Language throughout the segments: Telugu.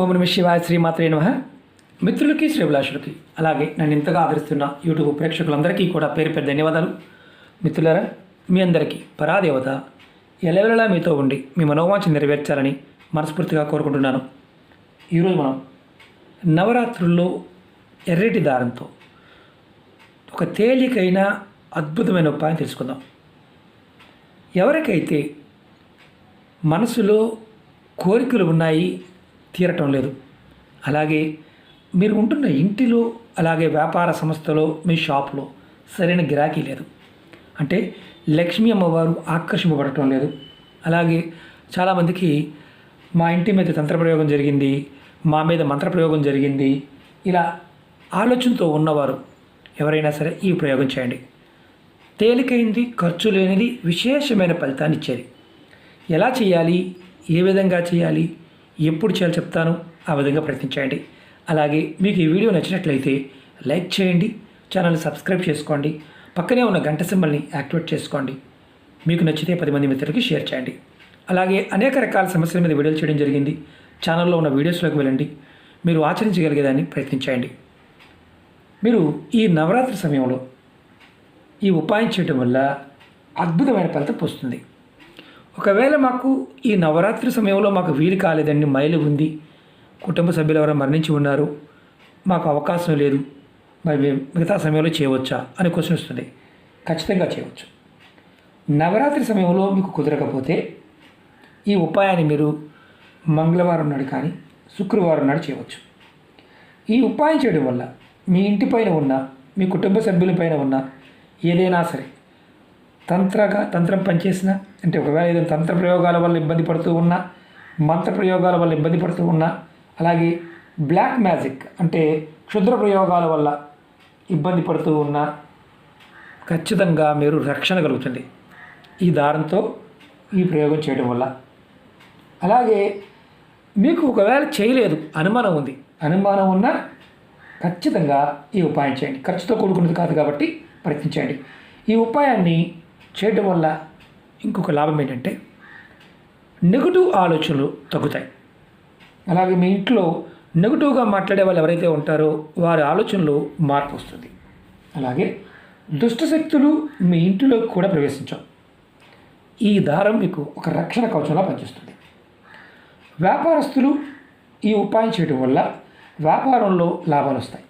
ఓం నమ శివాయ శ్రీమాత్రే నమ. మిత్రులకి శ్రీభిలాషులకి అలాగే నన్ను ఇంతగా ఆదరిస్తున్న యూట్యూబ్ ప్రేక్షకులందరికీ కూడా పేరు పేరు ధన్యవాదాలు. మిత్రులరా మీ అందరికీ పరాదేవత ఎలవెలలా మీతో ఉండి మీ మనోవాంఛ నెరవేర్చాలని మనస్ఫూర్తిగా కోరుకుంటున్నాను. ఈరోజు మనం నవరాత్రుల్లో ఎర్రటి దారంతో ఒక తేలికైన అద్భుతమైన ఉపాయం తెలుసుకుందాం. ఎవరికైతే మనసులో కోరికలు ఉన్నాయి తీరటం లేదు. అలాగే మీరు ఉంటున్న ఇంటిలో అలాగే వ్యాపార సంస్థలో మీ షాప్లో సరైన గిరాకీ లేదు. అంటే లక్ష్మీ అమ్మవారు ఆకర్షింపబడటం లేదు. అలాగే చాలామందికి మా ఇంటి మీద తంత్రప్రయోగం జరిగింది మా మీద మంత్రప్రయోగం జరిగింది ఇలా ఆలోచనతో ఉన్నవారు ఎవరైనా సరే ఈ ప్రయోగం చేయండి. తేలికైంది ఖర్చు లేనిది విశేషమైన ఫలితాన్ని ఇచ్చేది. ఎలా చేయాలి? ఏ విధంగా చేయాలి? ఎప్పుడు చేయాలో చెప్తాను. ఆ విధంగా ప్రయత్నించండి అలాగే మీకు ఈ వీడియో నచ్చినట్లయితే లైక్ చేయండి. ఛానల్ని సబ్స్క్రైబ్ చేసుకోండి. పక్కనే ఉన్న గంట సింబల్ని యాక్టివేట్ చేసుకోండి. మీకు నచ్చితే పది మంది మిత్రులకి షేర్ చేయండి. అలాగే అనేక రకాల సమస్యల మీద వీడియోలు చేయడం జరిగింది. ఛానల్లో ఉన్న వీడియోస్లోకి వెళ్ళండి. మీరు ఆచరించగలిగేదాన్ని ప్రయత్నించండి మీరు ఈ నవరాత్రి సమయంలో ఈ ఉపాయం చేయటం వల్ల అద్భుతమైన ఫలితం వస్తుంది. ఒకవేళ మాకు ఈ నవరాత్రి సమయంలో మాకు వీలు కాలేదండి మైలు ఉంది. కుటుంబ సభ్యులు ఎవరైనా మరణించి ఉన్నారు. మాకు అవకాశం లేదు. మరి మిగతా సమయంలో చేయవచ్చా అని క్వశ్చన్ వస్తుంది. ఖచ్చితంగా చేయవచ్చు. నవరాత్రి సమయంలో మీకు కుదరకపోతే ఈ ఉపాయాన్ని మీరు మంగళవారం నాడు కానీ శుక్రవారం నాడు చేయవచ్చు. ఈ ఉపాయం చేయడం వల్ల మీ ఇంటిపైన ఉన్న మీ కుటుంబ సభ్యులపైన ఉన్న ఏదైనా సరే తంత్రగా తంత్రం పనిచేసిన అంటే ఒకవేళ ఏదైనా తంత్ర ప్రయోగాల వల్ల ఇబ్బంది పడుతూ ఉన్నా మంత్ర ప్రయోగాల వల్ల ఇబ్బంది పడుతూ ఉన్నా అలాగే బ్లాక్ మ్యాజిక్ అంటే క్షుద్ర ప్రయోగాల వల్ల ఇబ్బంది పడుతూ ఉన్నా ఖచ్చితంగా మీరు రక్షణ కలుగుతుంది. ఈ దారంతో ఈ ప్రయోగం చేయడం వల్ల. అలాగే మీకు ఒకవేళ చేయలేదు అనుమానం ఉంది. అనుమానం ఉన్నా ఖచ్చితంగా ఈ ఉపాయం చేయండి. ఖర్చుతో కూడుకున్నది కాదు కాబట్టి ప్రయత్నించండి. ఈ ఉపాయాన్ని చేయడం వల్ల ఇంకొక లాభం ఏంటంటే నెగటివ్ ఆలోచనలు తగ్గుతాయి. అలాగే మీ ఇంట్లో నెగటివ్గా మాట్లాడే వాళ్ళు ఎవరైతే ఉంటారో వారి ఆలోచనలో మార్పు వస్తుంది. అలాగే దుష్ట శక్తులు మీ ఇంటిలోకి కూడా ప్రవేశించవు. ఈ దారం మీకు ఒక రక్షణ కవచంలా పనిచేస్తుంది. వ్యాపారస్తులు ఈ ఉపాయం చేయడం వల్ల వ్యాపారంలో లాభాలు వస్తాయి.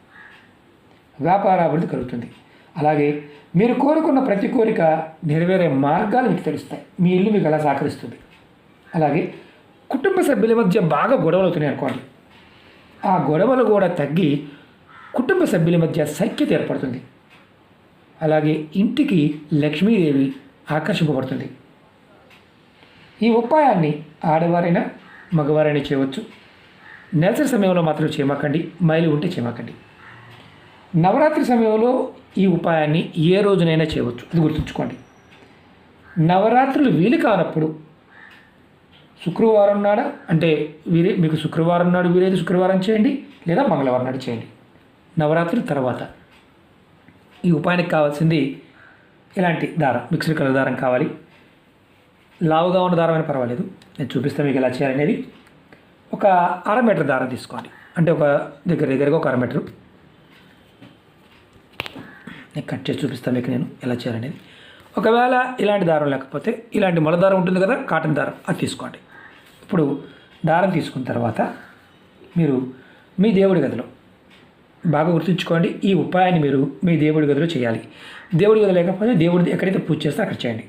వ్యాపార అభివృద్ధి కలుగుతుంది. అలాగే మీరు కోరుకున్న ప్రతి కోరిక నెరవేరే మార్గాలు మీకు తెలుస్తాయి. మీ ఇల్లు మీకు అలా సహకరిస్తుంది. అలాగే కుటుంబ సభ్యుల మధ్య బాగా గొడవలు అవుతున్నాయి అనుకోండి. ఆ గొడవలు కూడా తగ్గి కుటుంబ సభ్యుల మధ్య సఖ్యత ఏర్పడుతుంది. అలాగే ఇంటికి లక్ష్మీదేవి ఆకర్షింపబడుతుంది. ఈ ఉపాయాన్ని ఆడవారైనా మగవారైనా చేయవచ్చు. నెలసరి సమయంలో మాత్రం చేయమాకండి. మైలు ఉంటే చేయమాకండి. నవరాత్రి సమయంలో ఈ ఉపాయాన్ని ఏ రోజునైనా చేయవచ్చు. అది గుర్తుంచుకోండి. నవరాత్రులు వీలు కానప్పుడు శుక్రవారం నాడ అంటే వీరే మీకు శుక్రవారం నాడు వీలైతే శుక్రవారం చేయండి లేదా మంగళవారం నాడు చేయండి. నవరాత్రి తర్వాత ఈ ఉపాయానికి కావాల్సింది ఇలాంటి దారం? మిక్స్డ్ కలర్ దారం కావాలి. లావుగా ఉన్న దారం అయినా పర్వాలేదు. నేను చూపిస్తాను మీకు ఎలా చేయాలనేది. ఒక అర మీటర్ దారం తీసుకోండి. అంటే ఒక దగ్గర దగ్గరగా ఒక అర మీటరు. నేను కట్ చేసి చూపిస్తాను మీకు నేను ఎలా చేయాలనేది. ఒకవేళ ఇలాంటి దారం లేకపోతే ఇలాంటి మొల దారం ఉంటుంది కదా కాటన్ దారం అది తీసుకోండి. ఇప్పుడు దారం తీసుకున్న తర్వాత మీరు మీ దేవుడి గదిలో బాగా గుర్తుంచుకోండి ఈ ఉపాయాన్ని మీరు మీ దేవుడి గదిలో చేయాలి. దేవుడి గది లేకపోతే దేవుడి ఎక్కడైతే పూజ చేస్తే అక్కడ చేయండి.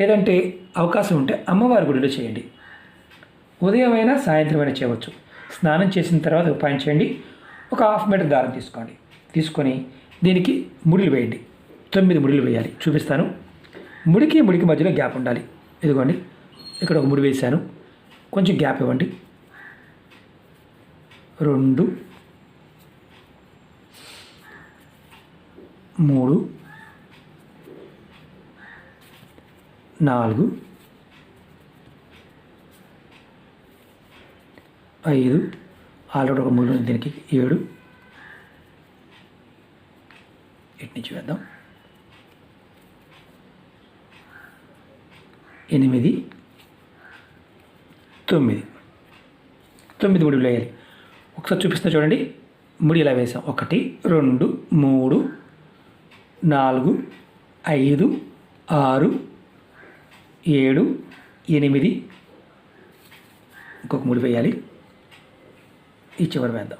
లేదంటే అవకాశం ఉంటే అమ్మవారి గుడిలో చేయండి. ఉదయం అయినా సాయంత్రం అయినా చేయవచ్చు. స్నానం చేసిన తర్వాత ఉపాయం చేయండి. ఒక హాఫ్ మీటర్ దారం తీసుకోండి. తీసుకొని దీనికి ముడిలు వేయండి. తొమ్మిది ముడిలు వేయాలి. చూపిస్తాను. ముడికి ముడికి మధ్యలో గ్యాప్ ఉండాలి. ఇదిగోండి. ఇక్కడ ఒక ముడి వేశాను. కొంచెం గ్యాప్ ఇవ్వండి. రెండు మూడు నాలుగు ఐదు. ఆల్రెడీ ఒక మూడు దీనికి. ఏడు ఇటు నుంచి వేద్దాం ఎనిమిది తొమ్మిది. తొమ్మిది ముడి వేయాలి. ఒకసారి చూపిస్తున్నా చూడండి. ముడి ఇలా వేసాం? ఒకటి రెండు మూడు నాలుగు ఐదు ఆరు ఏడు ఎనిమిది. ఇంకొక ముడి వేయాలి. ఈ చివరి వేద్దాం.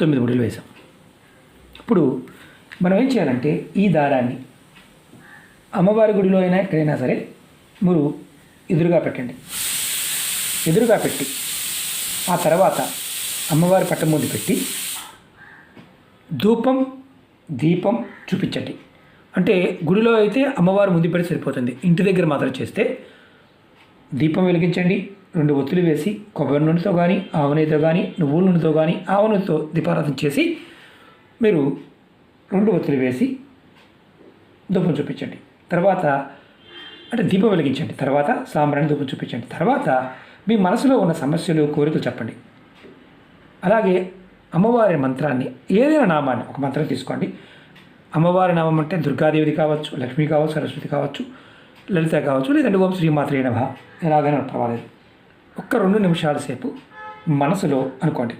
తొమ్మిది ముడులు వేసాం ఇప్పుడు మనం ఏం చేయాలంటే ఈ దారాన్ని అమ్మవారి గుడిలో అయినా ఎక్కడైనా సరే మీరు ఎదురుగా పెట్టండి. ఎదురుగా పెట్టి ఆ తర్వాత అమ్మవారి పట్టం ముందు పెట్టి ధూపం దీపం చూపించండి. అంటే గుడిలో అయితే అమ్మవారు ముందు పెడితే సరిపోతుంది. ఇంటి దగ్గర మాత్రం చేస్తే దీపం వెలిగించండి. రెండు ఒత్తులు వేసి కొబ్బరి నూనెతో కానీ ఆవు నెయ్యితో కానీ నువ్వుల నూనెతో కానీ ఆవు నూనెతో దీపారాధన చేసి మీరు రెండు ఒత్తులు వేసి ధూపం చూపించండి. తర్వాత అంటే దీపం వెలిగించండి. తర్వాత సాంబ్రాన్ని ధూపం చూపించండి. తర్వాత మీ మనసులో ఉన్న సమస్యలు కోరికలు చెప్పండి. అలాగే అమ్మవారి మంత్రాన్ని ఏదైనా నామాన్ని ఒక మంత్రం తీసుకోండి. అమ్మవారి నామం అంటే దుర్గాదేవిది కావచ్చు లక్ష్మి కావచ్చు సరస్వతి కావచ్చు లలిత కావచ్చు లేదంటే ఓం శ్రీమాత్రే నభ ఎలాగైనా పర్వాలేదు. ఒక్క రెండు నిమిషాల సేపు మనసులో అనుకోండి.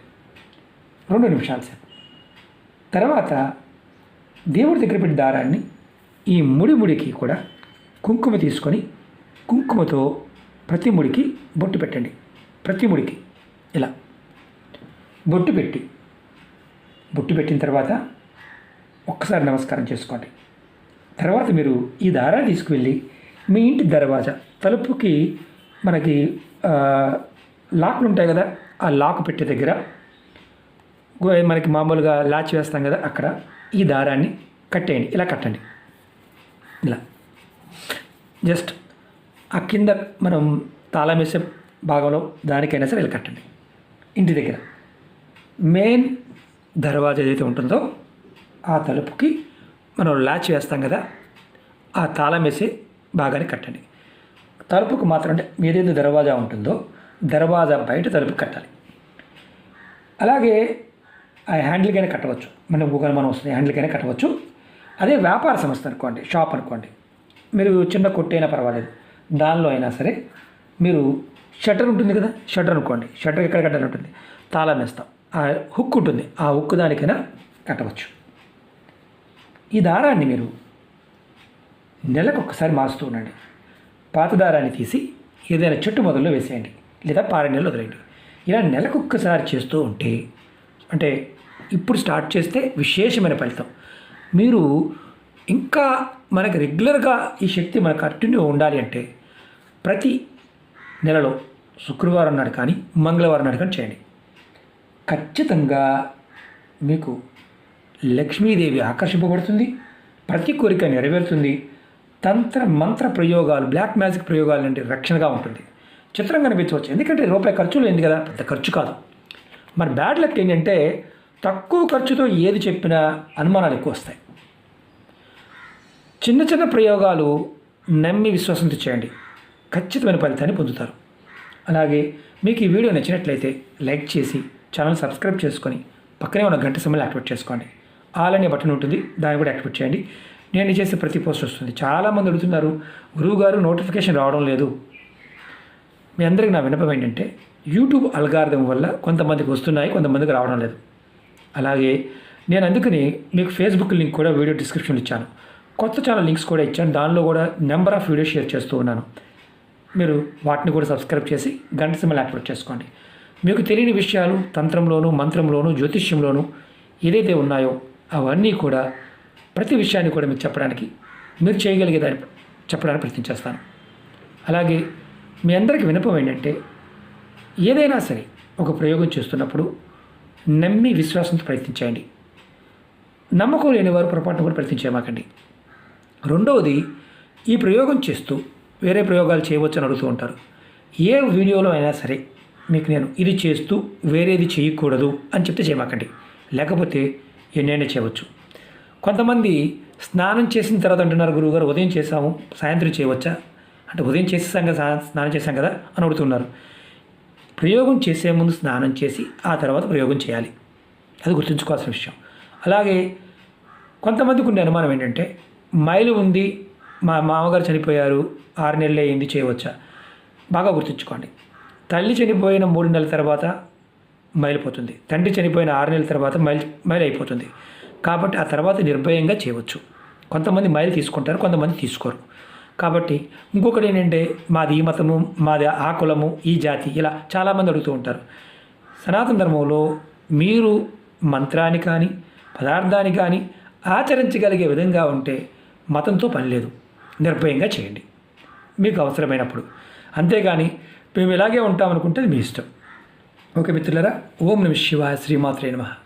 రెండు నిమిషాల సేపు. తర్వాత దేవుడి దగ్గర పెట్టి దారాన్ని ఈ ముడి ముడికి కూడా కుంకుమ తీసుకొని కుంకుమతో ప్రతి ముడికి బొట్టు పెట్టండి. ప్రతి ముడికి. ఇలా. బొట్టు పెట్టి. బొట్టు పెట్టిన తర్వాత ఒక్కసారి నమస్కారం చేసుకోండి. తర్వాత మీరు ఈ దారాన్ని తీసుకువెళ్ళి మీ ఇంటి దర్వాజా తలుపుకి మనకి లాక్లు ఉంటాయి కదా ఆ లాక్ పెట్టే దగ్గర. మనకి మామూలుగా లాచ్ వేస్తాం కదా అక్కడ ఈ దారాన్ని కట్టేయండి ఇలా కట్టండి. ఇలా. జస్ట్ ఆ కింద మనం తాళం వేసే భాగంలో దానికైనా సరే ఇలా కట్టండి. ఇంటి దగ్గర. మెయిన్ దర్వాజా ఏదైతే ఉంటుందో ఆ తలుపుకి మనం లాచ్ వేస్తాం కదా ఆ తాళం వేసే భాగాన్ని కట్టండి. తలుపుకు మాత్రం అంటే ఏదైతే దర్వాజా ఉంటుందో దర్వాజా బయట తలుపు కట్టాలి. అలాగే ఆ హ్యాండిల్కైనా కట్టవచ్చు. మన గూగల్ మనం వస్తుంది హ్యాండిల్కైనా కట్టవచ్చు. అదే వ్యాపార సంస్థ అనుకోండి షాప్ అనుకోండి. మీరు చిన్న కొట్టైనా పర్వాలేదు దానిలో అయినా సరే మీరు షట్టర్ ఉంటుంది కదా షట్టర్ అనుకోండి. షట్టర్ ఎక్కడ కట్టాలి ఉంటుంది? తాళం వేస్తాం. ఆ హుక్ ఉంటుంది ఆ హుక్ దానికైనా కట్టవచ్చు. ఈ దారాన్ని మీరు నెలకు ఒక్కసారి మారుస్తూ ఉండండి. పాత దారాన్ని తీసి ఏదైనా చెట్టు మొదల్లో వేసేయండి లేదా పార వదిలేయండి. ఇలా నెలకు ఒక్కసారి చేస్తూ ఉంటే అంటే ఇప్పుడు స్టార్ట్ చేస్తే విశేషమైన ఫలితం. మీరు ఇంకా మనకి రెగ్యులర్గా ఈ శక్తి మనకు కంటిన్యూ ఉండాలి అంటే ప్రతి నెలలో శుక్రవారం నాడు కానీ మంగళవారం నాడు కానీ చేయండి. ఖచ్చితంగా మీకు లక్ష్మీదేవి ఆకర్షింపబడుతుంది ప్రతి కోరిక నెరవేరుతుంది తంత్ర మంత్ర ప్రయోగాలు బ్లాక్ మ్యాజిక్ ప్రయోగాలు అంటే రక్షణగా ఉంటుంది. చిత్రం కనిపించవచ్చు ఎందుకంటే రూపాయి ఖర్చు లేదు కదా? పెద్ద ఖర్చు కాదు. మరి బ్యాడ్ లక్ ఏంటంటే తక్కువ ఖర్చుతో ఏది చెప్పినా అనుమానాలు ఎక్కువ వస్తాయి. చిన్న చిన్న ప్రయోగాలు నమ్మి విశ్వాసంతో చేయండి ఖచ్చితమైన ఫలితాన్ని పొందుతారు. అలాగే మీకు ఈ వీడియో నచ్చినట్లయితే లైక్ చేసి ఛానల్ సబ్స్క్రైబ్ చేసుకొని పక్కనే ఉన్న గంట సమయంలో యాక్టివేట్ చేసుకోండి. ఆల్ అనే బటన్ ఉంటుంది. దాన్ని కూడా యాక్టివేట్ చేయండి. నేను చేసే ప్రతి పోస్ట్ వస్తుంది. చాలామంది అడుగుతున్నారు గురువుగారు నోటిఫికేషన్ రావడం లేదు. మీ అందరికీ నా విన్నపం ఏంటంటే యూట్యూబ్ అల్గారిథం వల్ల కొంతమందికి వస్తున్నాయి కొంతమందికి రావడం లేదు. అలాగే నేను అందుకని మీకు ఫేస్బుక్ లింక్ కూడా వీడియో డిస్క్రిప్షన్లో ఇచ్చాను. కొత్త ఛానల్ లింక్స్ కూడా ఇచ్చాను. దానిలో కూడా నెంబర్ ఆఫ్ వీడియోస్ షేర్ చేస్తూ ఉన్నాను. మీరు వాటిని కూడా సబ్స్క్రైబ్ చేసి గంట సిమ్మలు యాక్టివేట్ చేసుకోండి. మీకు తెలియని విషయాలు తంత్రంలోను మంత్రంలోను జ్యోతిష్యంలోను ఏదైతే ఉన్నాయో అవన్నీ కూడా ప్రతి విషయాన్ని కూడా మీకు చెప్పడానికి మీరు చేయగలిగే దాన్ని చెప్పడానికి ప్రయత్నం చేస్తాను. అలాగే మీ అందరికీ వినపం ఏంటంటే ఏదైనా సరే ఒక ప్రయోగం చేస్తున్నప్పుడు నమ్మి విశ్వాసంతో ప్రయత్నించండి నమ్మకం లేని వారు పొరపాటున కూడా ప్రయత్నించేమాకండి రెండవది ఈ ప్రయోగం చేస్తూ వేరే ప్రయోగాలు చేయవచ్చు అని అడుగుతూ ఉంటారు. ఏ వీడియోలో అయినా సరే మీకు నేను ఇది చేస్తూ వేరేది చేయకూడదు అని చెప్తే చేయమాకండి. లేకపోతే ఎన్నైనా చేయవచ్చు. కొంతమంది స్నానం చేసిన తర్వాత అంటున్నారు గురువుగారు ఉదయం చేసాము సాయంత్రం చేయవచ్చా? అంటే ఉదయం చేసేసాం కదా స్నానం చేసాం కదా అని అడుగుతున్నారు. ప్రయోగం చేసే ముందు స్నానం చేసి ఆ తర్వాత ప్రయోగం చేయాలి. అది గుర్తుంచుకోవాల్సిన విషయం. అలాగే కొంతమందికి ఉండే అనుమానం ఏంటంటే మైలు ఉంది మా మామగారు చనిపోయారు ఆరు నెలలు అయింది చేయవచ్చా? బాగా గుర్తుంచుకోండి. తల్లి చనిపోయిన మూడు నెలల తర్వాత మైలిపోతుంది తండ్రి చనిపోయిన ఆరు నెలల తర్వాత మైల్ మైల్ అయిపోతుంది. కాబట్టి ఆ తర్వాత నిర్భయంగా చేయవచ్చు. కొంతమంది మైలు తీసుకుంటారు కొంతమంది తీసుకోరు. కాబట్టి ఇంకొకటి ఏంటంటే మాది ఈ మతము మాది ఆ కులము ఈ జాతి ఇలా చాలామంది అడుగుతూ ఉంటారు. సనాతన ధర్మంలో మీరు మంత్రాన్ని కానీ పదార్థాన్ని కానీ ఆచరించగలిగే విధంగా ఉంటే మతంతో పని లేదు. నిర్భయంగా చేయండి. మీకు అవసరమైనప్పుడు. అంతేగాని మేము ఇలాగే ఉంటామనుకుంటే అది మీ ఇష్టం. ఓకే మిత్రులరా ఓం నమ శివాయ శ్రీమాత్రే నమః.